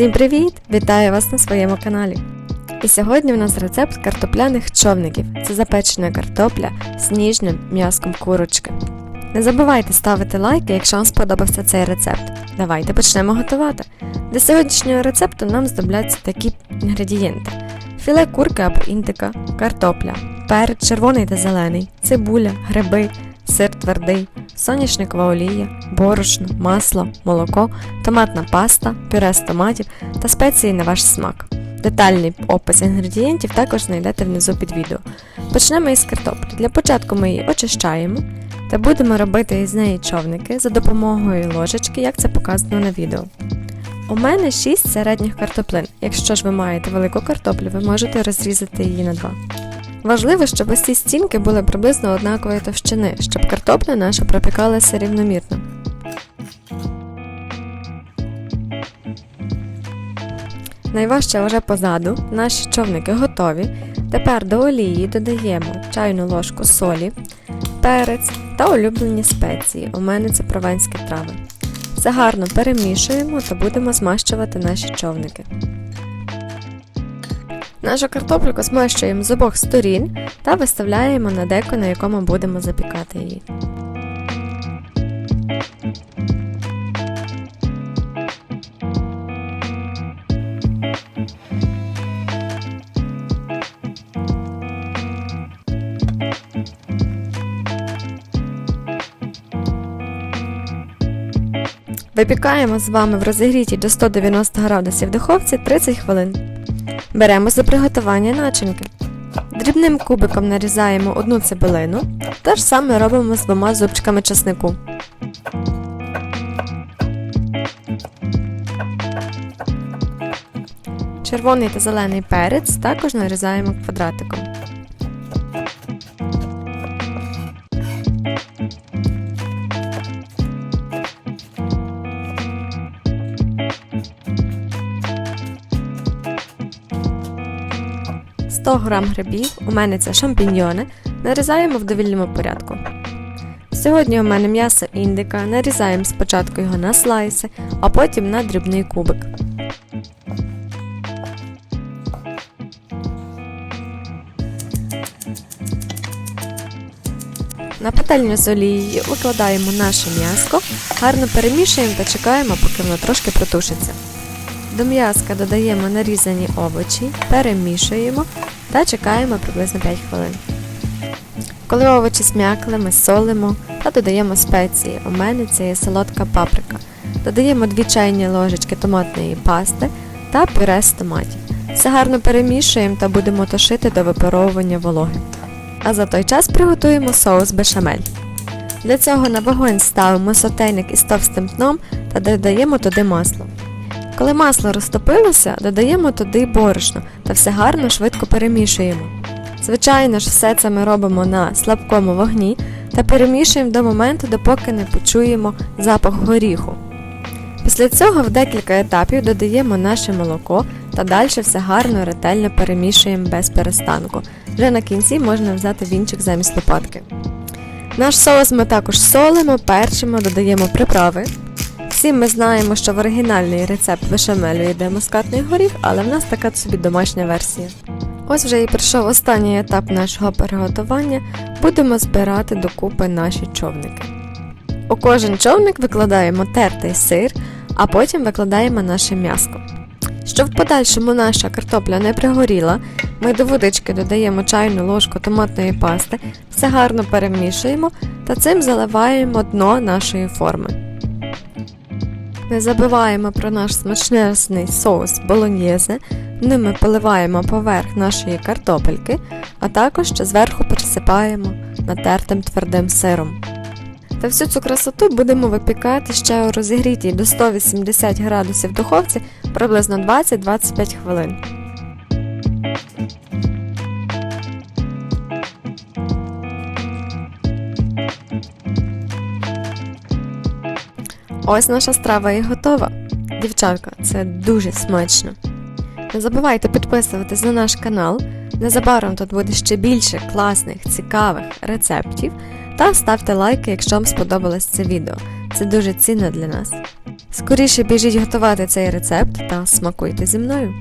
Всім привіт! Вітаю вас на своєму каналі. І сьогодні у нас рецепт картопляних човників. Це запечена картопля з ніжним м'язком курочки. Не забувайте ставити лайки, якщо вам сподобався цей рецепт. Давайте почнемо готувати. Для сьогоднішнього рецепту нам знадобляться такі інгредієнти: філе курки або індика, картопля, перець червоний та зелений, цибуля, гриби, сир твердий, соняшникова олія, борошно, масло, молоко, томатна паста, пюре з томатів та спеції на ваш смак. Детальний опис інгредієнтів також знайдете внизу під відео. Почнемо із картоплі. Для початку ми її очищаємо та будемо робити із неї човники за допомогою ложечки, як це показано на відео. У мене 6 середніх картоплин. Якщо ж ви маєте велику картоплю, ви можете розрізати її на два. Важливо, щоб ці стінки були приблизно однакової товщини, щоб картопля наша пропікалася рівномірно. Найважче вже позаду, наші човники готові. Тепер до олії додаємо чайну ложку солі, перець та улюблені спеції. У мене це прованські трави. Все гарно перемішуємо та будемо змащувати наші човники. Нашу картоплю змащуємо з обох сторін та виставляємо на деко, на якому будемо запікати її. Випікаємо з вами в розігрітій до 190 градусів духовці 30 хвилин. Беремо за приготування начинки. Дрібним кубиком нарізаємо одну цибулину, те ж саме робимо з двома зубчиками чеснику. Червоний та зелений перець також нарізаємо квадратиком. – 100 г грибів, у мене це шампіньйони, нарізаємо в довільному порядку. Сьогодні у мене м'ясо індика, нарізаємо спочатку його на слайси, а потім на дрібний кубик. На пательню з олією викладаємо наше м'яско, гарно перемішуємо та чекаємо, поки воно трошки протушиться. До м'язка додаємо нарізані овочі, перемішуємо та чекаємо приблизно 5 хвилин. Коли овочі смякли, ми солимо та додаємо спеції. У мене це є солодка паприка. Додаємо 2 чайні ложечки томатної пасти та пюре з томатів. Все гарно перемішуємо та будемо тушити до випаровування вологи. А за той час приготуємо соус бешамель. Для цього на вогонь ставимо сотейник із товстим дном та додаємо туди масло. Коли масло розтопилося, додаємо туди борошно та все гарно швидко перемішуємо. Звичайно ж, все це ми робимо на слабкому вогні та перемішуємо до моменту, допоки не почуємо запах горіху. Після цього в декілька етапів додаємо наше молоко та далі все гарно ретельно перемішуємо без перестанку. Вже на кінці можна взяти вінчик замість лопатки. Наш соус ми також солимо, перчимо, додаємо приправи. Всі ми знаємо, що в оригінальний рецепт бешамелю йде мускатний горіх, але в нас така собі домашня версія. Ось вже і прийшов останній етап нашого приготування. Будемо збирати докупи наші човники. У кожен човник викладаємо тертий сир, а потім викладаємо наше м'яско. Щоб в подальшому наша картопля не пригоріла, ми до водички додаємо чайну ложку томатної пасти, все гарно перемішуємо та цим заливаємо дно нашої форми. Не забуваємо про наш смачнесний соус болоньєзе, ним ми поливаємо поверх нашої картопельки, а також ще зверху присипаємо натертим твердим сиром. Та всю цю красоту будемо випікати ще у розігрітій до 180 градусів духовці приблизно 20-25 хвилин. Ось наша страва і готова. Дівчатка, це дуже смачно. Не забувайте підписуватись на наш канал. Незабаром тут буде ще більше класних, цікавих рецептів. Та ставте лайки, якщо вам сподобалось це відео. Це дуже цінно для нас. Скоріше біжіть готувати цей рецепт та смакуйте зі мною.